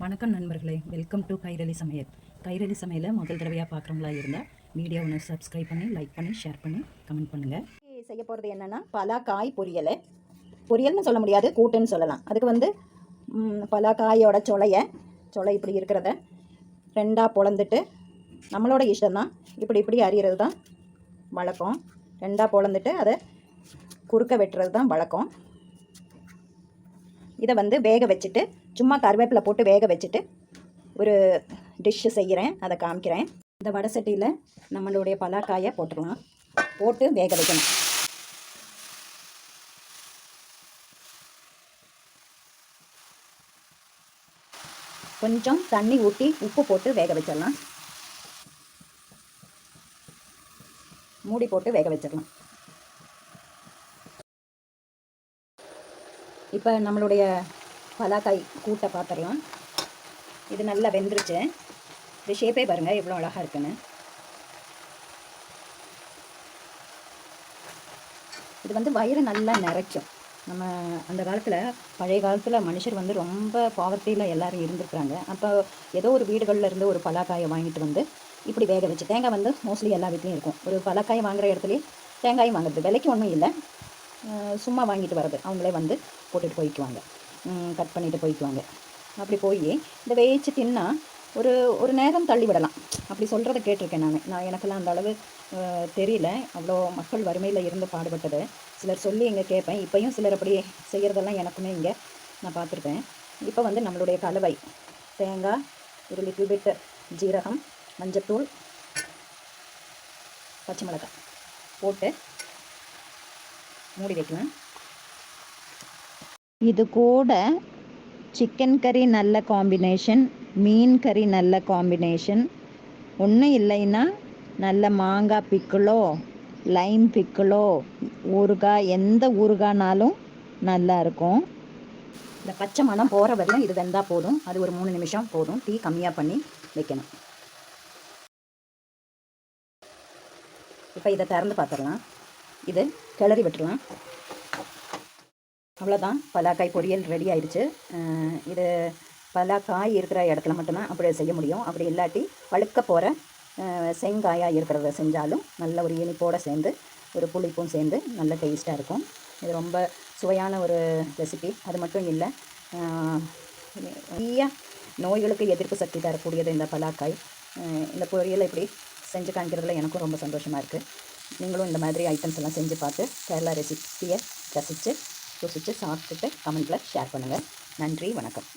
வணக்கம் நண்பர்களே. Welcome to Kairali சமையல். கைரளி சமையலை முதல் தடவையாக பார்க்குறவங்களா இருந்தால் வீடியோ ஒன்று சப்ஸ்கிரைப் பண்ணி லைக் பண்ணி ஷேர் பண்ணி கமெண்ட் பண்ணுங்கள் செய்ய போகிறது என்னென்னா பலாக்காய் பொரியல். பொரியல்னு சொல்ல முடியாது கூட்டுன்னு சொல்லலாம். அதுக்கு வந்து பலாக்காயோட சொலைய சொலை இப்படி இருக்கிறத ரெண்டாக பொழந்துட்டு நம்மளோட இஷ்டம்தான். இப்படி இப்படி அறியறது தான் வழக்கம். ரெண்டாக பொழந்துட்டு அதை குறுக்க வெட்டுறது தான் வழக்கம். இதை வந்து வேக வச்சுட்டு சும்மா கருவேப்பிலை போட்டு வேக வச்சுட்டு ஒரு டிஷ்ஷு செய்கிறேன். அதை காமிக்கிறேன். இந்த வடை சட்டியில் நம்மளுடைய பலாக்காயை போட்டுடலாம். போட்டு வேக வைக்கணும். கொஞ்சம் தண்ணி ஊற்றி உப்பு போட்டு வேக வச்சிடலாம். மூடி போட்டு வேக வச்சிடலாம். இப்போ நம்மளுடைய பலாக்காய் கூட்டை பார்த்துடலாம். இது நல்லா வெந்துருச்சு. இது ஷேப்பே பாருங்கள் எவ்வளோ அழகாக இருக்குன்னு. இது வந்து வயிறு நல்லா நிறைக்கும். நம்ம அந்த காலத்தில் பழைய காலத்தில் மனுஷர் வந்து ரொம்ப பாவர்ட்டியில் எல்லோரும் இருந்திருக்கிறாங்க. அப்போ ஏதோ ஒரு வீடுகளில் இருந்து ஒரு பலாக்காயை வாங்கிட்டு வந்து இப்படி வேக வச்சு தேங்காய் வந்து மோஸ்ட்லி எல்லா வீட்லேயும் இருக்கும். ஒரு பலாக்காயை வாங்குற இடத்துலையே தேங்காயும் வாங்குறது. விலைக்கு ஒன்றும் இல்லை. சும்மா வாங்கிட்டு வர்றது. அவங்களே வந்து போட்டுட்டு போய்க்குவாங்க. கட் பண்ணிவிட்டு போய்க்குவாங்க. அப்படி போய் இந்த வேச்சு தின்னா ஒரு ஒரு நேரம் தள்ளி விடலாம் அப்படி சொல்கிறத கேட்டிருக்கேன் நான். நான் எனக்கெல்லாம் அந்த அளவு தெரியல. அவ்வளோ மக்கள் வறுமையில் இருந்து பாடுபட்டது. சிலர் சொல்லி இங்கே கேட்பேன் இப்போயும் சிலர் அப்படி செய்கிறதெல்லாம் எனக்குமே இங்கே நான் பார்த்துருப்பேன் இப்போ வந்து நம்மளுடைய கலவை. தேங்காய் ஒரு லிட்டில் பிட் ஜீரகம் மஞ்சத்தூள் பச்சை மிளகாய் போட்டு மூடி வைக்கலாம். இது கூட சிக்கன் கறி நல்ல காம்பினேஷன் மீன் கறி நல்ல காம்பினேஷன் ஒன்றும் இல்லைன்னா நல்ல மாங்காய் பிக்கிளோ லைம் பிக்கிளோ ஊறுகாய் எந்த ஊறுகாய்னாலும் நல்லா இருக்கும். இந்த பச்சை மணம் போகிற வரையும் இது வெந்தால் போதும். அது ஒரு மூணு நிமிஷம் போதும். டீ கம்மியாக பண்ணி வைக்கணும். இப்போ இதை திறந்து பார்த்துடலாம். இது கிளறி விட்டுறலாம் அவ்வளோதான் பலாக்காய் பொரியல் ரெடி ஆயிடுச்சு. இது பலாக்காய் இருக்கிற இடத்துல மட்டும்தான் அப்படி செய்ய முடியும். அப்படி இல்லாட்டி பழுக்க போகிற செங்காயாக இருக்கிறத செஞ்சாலும் நல்ல ஒரு இனிப்போடு சேர்ந்து ஒரு புளிப்பும் சேர்ந்து நல்ல டேஸ்ட்டாக இருக்கும். இது ரொம்ப சுவையான ஒரு ரெசிபி அது மட்டும் இல்லை நிறைய நோய்களுக்கு எதிர்ப்பு சக்தி தரக்கூடியது இந்த பலாக்காய். இந்த பொரியலை இப்படி செஞ்சு காமிக்கிறதுல எனக்கும் ரொம்ப சந்தோஷமாக இருக்குது நீங்களும் இந்த மாதிரி ஐட்டம்ஸ் எல்லாம் செஞ்சு பார்த்து கேரளா ரெசிபியை ரசித்து ருசித்து சாப்பிட்டுட்டு கமெண்ட்டில் ஷேர் பண்ணுங்கள் நன்றி வணக்கம்.